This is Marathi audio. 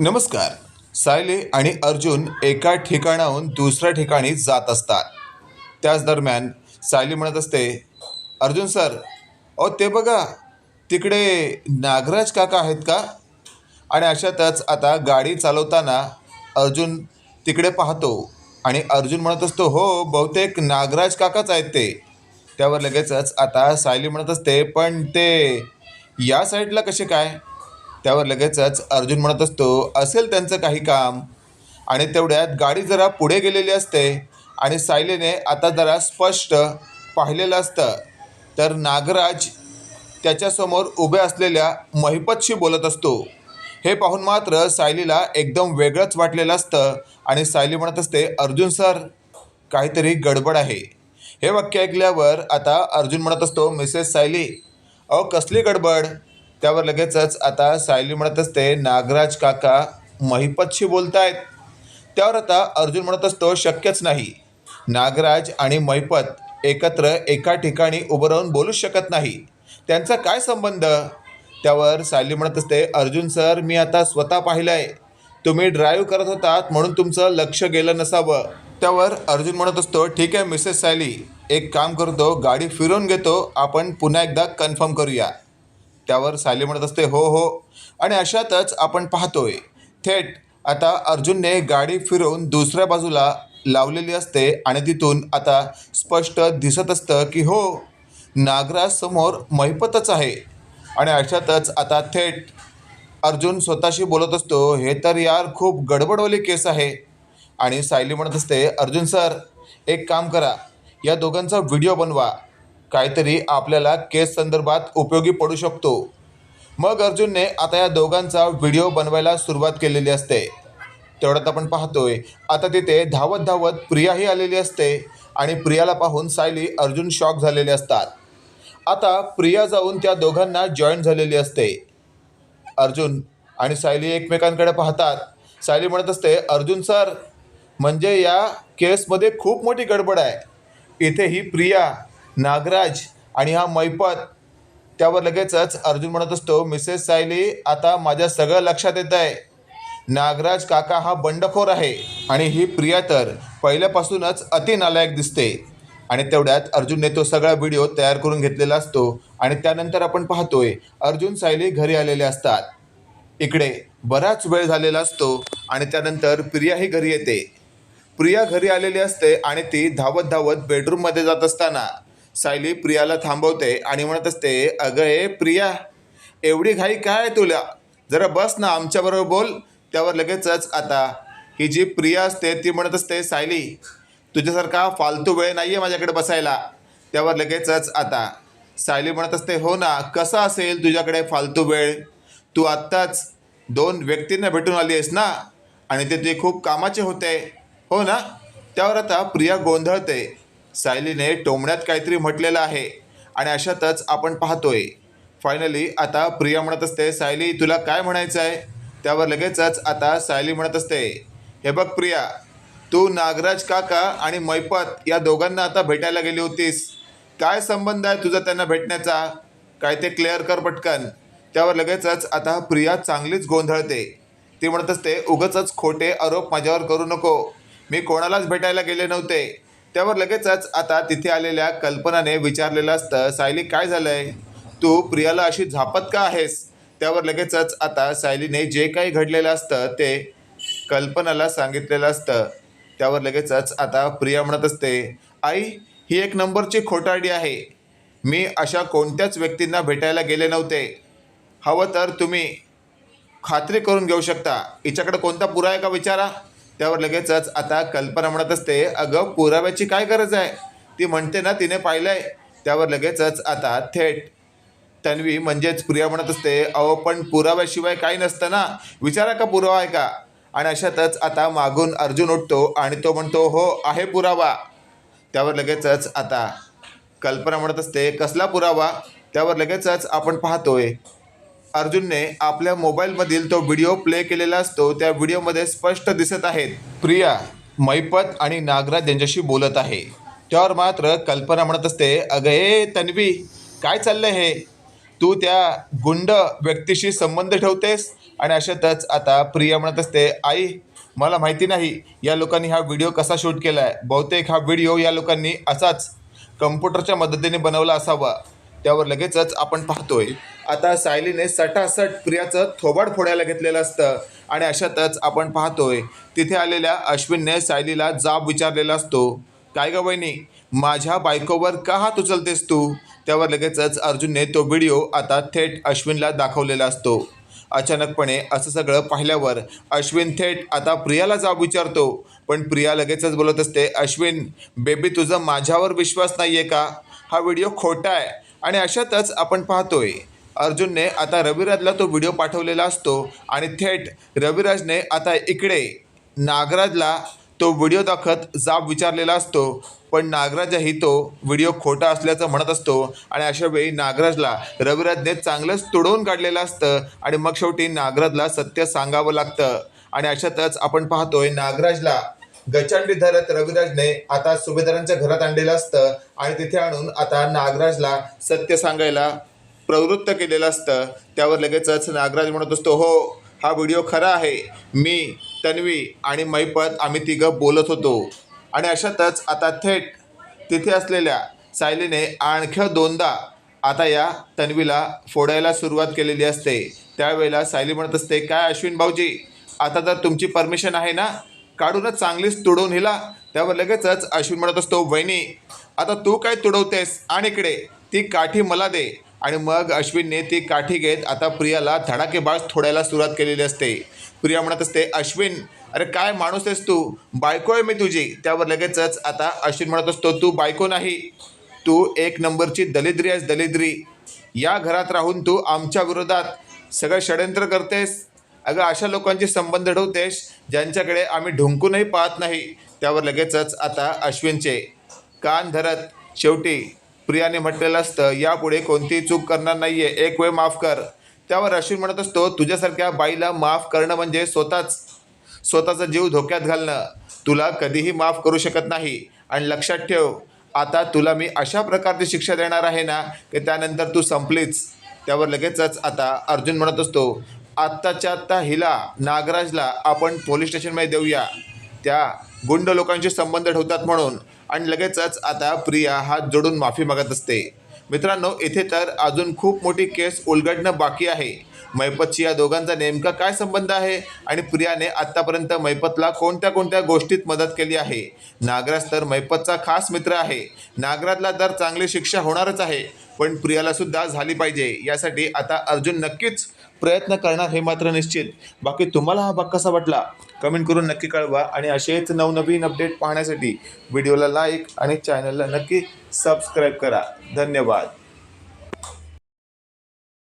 नमस्कार. सायली आणि अर्जुन एका ठिकाणाहून दुसऱ्या ठिकाणी जात असतात. त्याच दरम्यान सायली म्हणत असते अर्जुन सर अहो ते बघा तिकडे नागराज काका आहेत का? आणि अशातच आता गाडी चालवताना अर्जुन तिकडे पाहतो आणि अर्जुन म्हणत असतो हो बहुतेक नागराज काकाच आहेत ते. त्यावर लगेचच आता सायली म्हणत असते पण ते या साईडला कसे काय? त्यावर लगेचच अर्जुन म्हणत असतो असेल त्यांचं काही काम. आणि तेवढ्यात गाडी जरा पुढे गेलेली असते आणि सायलीने आता जरा स्पष्ट पाहिलेलं असतं. तर नागराज त्याच्यासमोर उभे असलेल्या महिपतशी बोलत असतो. हे पाहून मात्र सायलीला एकदम वेगळंच वाटलेलं असतं आणि सायली म्हणत असते अर्जुन सर काहीतरी गडबड आहे. हे वाक्य ऐकल्यावर आता अर्जुन म्हणत असतो मिसेस सायली अहो कसली गडबड? त्यावर लगेचच आता सायली म्हणत असते नागराज काका महिपतशी बोलतायत. त्यावर आता अर्जुन म्हणत असतो शक्यच नाही. नागराज आणि महिपत एकत्र एका ठिकाणी उभं राहून बोलूच शकत नाही. त्यांचा काय संबंध? त्यावर सायली म्हणत असते अर्जुन सर मी आता स्वतः पाहिलं आहे तुम्ही ड्राईव्ह करत होतात म्हणून तुमचं लक्ष गेलं नसावं. त्यावर अर्जुन म्हणत असतो ठीक आहे मिसेस सायली. एक काम करतो गाडी फिरवून घेतो. आपण पुन्हा एकदा कन्फर्म करूया. त्यावर सायली म्हणत असते हो हो. आणि अशातच आपण पाहतोय थेट आता अर्जुनने गाडी फिरवून दुसऱ्या बाजूला लावलेली असते आणि तिथून आता स्पष्ट दिसत असतं की हो नागराज समोर महिपतच आहे. आणि अशातच आता थेट अर्जुन स्वतःशी बोलत असतो हे तर यार खूप गडबडवाली केस आहे. आणि सायली म्हणत असते अर्जुन सर एक काम करा या दोघांचा व्हिडिओ बनवा काहीतरी आपल्याला केस संदर्भात उपयोगी पडू शकतो. मग अर्जुनने आता या दोघांचा व्हिडिओ बनवायला सुरुवात केलेली असते. तेवढ्यात आपण पाहतोय आता तिथे धावत धावत प्रियाही आलेली असते आणि प्रियाला पाहून सायली अर्जुन शॉक झालेले असतात. आता प्रिया जाऊन त्या दोघांना जॉईन झालेली असते. अर्जुन आणि सायली एकमेकांकडे पाहतात. सायली म्हणत असते अर्जुन सर म्हणजे या केसमध्ये खूप मोठी गडबड आहे. इथे ही प्रिया नागराज आणि हा मैपत त्यावर लगेचच अर्जुन म्हणत असतो मिसेस सायली आता माझ्या सगळं लक्षात येत आहे. नागराज काका हा बंडखोर आहे आणि ही प्रिया तर पहिल्यापासूनच अति नालायक दिसते. आणि तेवढ्यात अर्जुनने तो सगळा व्हिडिओ तयार करून घेतलेला असतो आणि त्यानंतर आपण पाहतोय अर्जुन सायली घरी आलेले असतात. इकडे बराच वेळ झालेला असतो आणि त्यानंतर प्रियाही घरी येते. प्रिया घरी आलेली असते आणि ती धावत धावत बेडरूममध्ये जात असताना सायली प्रियाला थांबवते आणि म्हणत असते अगं ए प्रिया एवढी घाई काय आहे तुला? जरा बस ना आमच्याबरोबर बोल. त्यावर लगेचच आता. ही जी प्रिया असते ती म्हणत असते सायली तुझ्यासारखा फालतू वेळ नाही आहे माझ्याकडे बसायला. त्यावर लगेचच आता. सायली म्हणत असते हो ना कसा असेल तुझ्याकडे फालतू वेळ? तू आत्ताच दोन व्यक्तींना भेटून आली आहेस ना? आणि ते तुझे खूप कामाचे होते. हो ना? त्यावर आता प्रिया गोंधळते. सायलीने टोमण्यात काहीतरी म्हटलेलं आहे आणि अशातच आपण पाहतोय. फायनली आता प्रिया म्हणत असते सायली तुला काय म्हणायचं आहे? त्यावर लगेचच आता सायली म्हणत असते हे बघ प्रिया तू नागराज काका आणि मैपत या दोघांना आता भेटायला गेली होतीस. काय संबंध आहे तुझा त्यांना भेटण्याचा? काय ते क्लिअर कर पटकन. त्यावर लगेचच आता प्रिया चांगलीच गोंधळते. ती म्हणत असते उगचच खोटे आरोप माझ्यावर करू नको. मी कोणालाच भेटायला गेले नव्हते. त्यावर लगेचच आता तिथे आलेल्या कल्पनाने विचारलेलं असतं सायली काय झालंय? तू प्रियाला अशी झापत का आहेस? त्यावर लगेचच आता सायलीने जे काही घडलेलं असतं ते कल्पनाला सांगितलेलं असतं. त्यावर लगेचच आता प्रिया म्हणत असते आई ही एक नंबरची खोटारडी आहे. मी अशा कोणत्याच व्यक्तींना भेटायला गेले नव्हते. हवं तर तुम्ही खात्री करून घेऊ शकता. हिच्याकडे कोणता पुरा आहे का विचारा. त्यावर लगेचच आता कल्पना म्हणत असते अगं पुराव्याची काय गरज आहे? ती म्हणते ना तिने पाहिलंय. त्यावर लगेचच आता थेट तन्वी म्हणजेच प्रिया म्हणत असते अहो पण पुराव्याशिवाय काही नसतं ना. विचारा का पुरावा आहे का? आणि अशातच आता मागून अर्जुन उठतो आणि तो म्हणतो हो आहे पुरावा. त्यावर लगेचच आता कल्पना म्हणत असते कसला पुरावा? त्यावर लगेचच आपण पाहतोय अर्जुनने आपल्या मोबाईलमधील तो व्हिडिओ प्ले केलेला असतो त्या व्हिडिओमध्ये स्पष्ट दिसत आहेत. प्रिया मैपत आणि नागराज यांच्याशी बोलत आहे. त्यावर मात्र कल्पना म्हणत असते अगं ए तन्वी काय चाललं हे? तू त्या गुंड व्यक्तीशी संबंध ठेवतेस? आणि अशातच आता प्रिया म्हणत असते आई मला माहिती नाही या लोकांनी हा व्हिडिओ कसा शूट केला आहे बहुतेक हा व्हिडिओ या लोकांनी असाच कम्प्युटरच्या मदतीने बनवला असावा. त्यावर लगेचच आपण पाहतोय. आता सायलीने सटासट प्रियाचं थोबाड फोडायला घेतलेलं असतं आणि अशातच आपण पाहतोय तिथे आलेल्या अश्विनने सायलीला जाब विचारलेला असतो. काय ग वहिनी माझ्या बायकोवर का हात उचलतेस तू? त्यावर लगेचच अर्जुनने तो व्हिडिओ आता थेट अश्विनला दाखवलेला असतो. अचानकपणे असं सगळं पाहिल्यावर अश्विन थेट आता प्रियाला जाब विचारतो. पण प्रिया लगेचच बोलत असते अश्विन बेबी तुझं माझ्यावर विश्वास नाही आहे का? हा व्हिडिओ खोटा आहे. आणि अशातच आपण पाहतोय अर्जुनने आता रविराजला तो व्हिडिओ पाठवलेला असतो आणि थेट रविराजने आता इकडे नागराजला तो व्हिडिओ दाखत जाब विचारलेला असतो. पण नागराजही तो व्हिडिओ खोटा असल्याचं म्हणत असतो आणि अशा वेळी नागराजला रविराजने चांगलंच तुडवून काढलेलं असतं आणि मग शेवटी नागराजला सत्य सांगावं लागतं. आणि अशातच आपण पाहतोय नागराजला गचांडी धरत रविराजने आता सुभेदारांच्या घरात आणलेलं असतं आणि तिथे आणून आता नागराजला सत्य सांगायला प्रवृत्त केलेलं असतं. त्यावर लगेचच नागराज म्हणत असतो हो हा व्हिडिओ खरा आहे. मी तन्वी आणि मैपत आम्ही तिघं बोलत होतो. आणि अशातच आता थेट तिथे असलेल्या सायलीने आणखी दोनदा आता या तन्वीला फोडायला सुरुवात केलेली असते. त्यावेळेला सायली म्हणत असते काय अश्विन भाऊजी आता तर तुमची परमिशन आहे ना? काढूनच चांगलीच तुडवून हिला. त्यावर लगेचच अश्विन म्हणत असतो वहिनी आता तू काय तुडवतेस? आणि इकडे. ती काठी मला दे. आणि मग अश्विनने ती काठी घेत आता प्रियाला धडाकेबाज थोड्याला सुरुवात केलेली असते. प्रिया म्हणत असते अश्विन अरे काय माणूस आहेस तू? बायको आहे मी तुझी. त्यावर लगेचच आता अश्विन म्हणत असतो तू बायको नाही. तू एक नंबरची दलिद्री आहेस दलिद्री. या घरात राहून तू आमच्या विरोधात सगळं षडयंत्र करतेस. अगं अशा लोकांचे संबंध ठेवतेस ज्यांच्याकडे आम्ही ढुंकूनही पाहत नाही त्यावर लगेचच आता अश्विनचे कान धरत शेवटी प्रियाने म्हटलेलं असतं यापुढे कोणतीही चूक करणार नाही आहे एक वेळ माफ कर. त्यावर अश्विन म्हणत असतो तुझ्यासारख्या बाईला माफ करणं म्हणजे स्वतःच स्वतःचा जीव धोक्यात घालणं. तुला कधीही माफ करू शकत नाही. आणि लक्षात ठेव आता तुला मी अशा प्रकारची शिक्षा देणार आहे ना की त्यानंतर तू संपलीच. त्यावर लगेचच आता अर्जुन म्हणत असतो आत्ताच्या आत्ता हिला नागराजला आपण पोलीस स्टेशनमध्ये देऊया. त्या गुंड लोकांशी संबंध ठेवतात म्हणून. आणि लगेचच आता प्रिया हात जोडून माफी मागत असते. मित्रांनो इथे तर अजून खूप मोठी केस उलगडणं बाकी आहे. मैपतची या दोघांचा नेमका काय संबंध आहे? आणि प्रियाने आत्तापर्यंत मैपतला कोणत्या कोणत्या गोष्टीत मदत केली आहे? नागराज तर मैपतचा खास मित्र आहे. नागराजला तर चांगली शिक्षा होणारच आहे. पण प्रियाला सुद्धा झाली पाहिजे. यासाठी आता अर्जुन नक्कीच प्रयत्न करणार हे मात्र निश्चित. बाकी तुम्हाला हा भाग कसा वाटला? कमेंट करून नक्की कळवा आणि असेच नवनवीन अपडेट पाहण्यासाठी व्हिडिओला लाईक आणि चॅनलला नक्की सबस्क्राईब करा. धन्यवाद.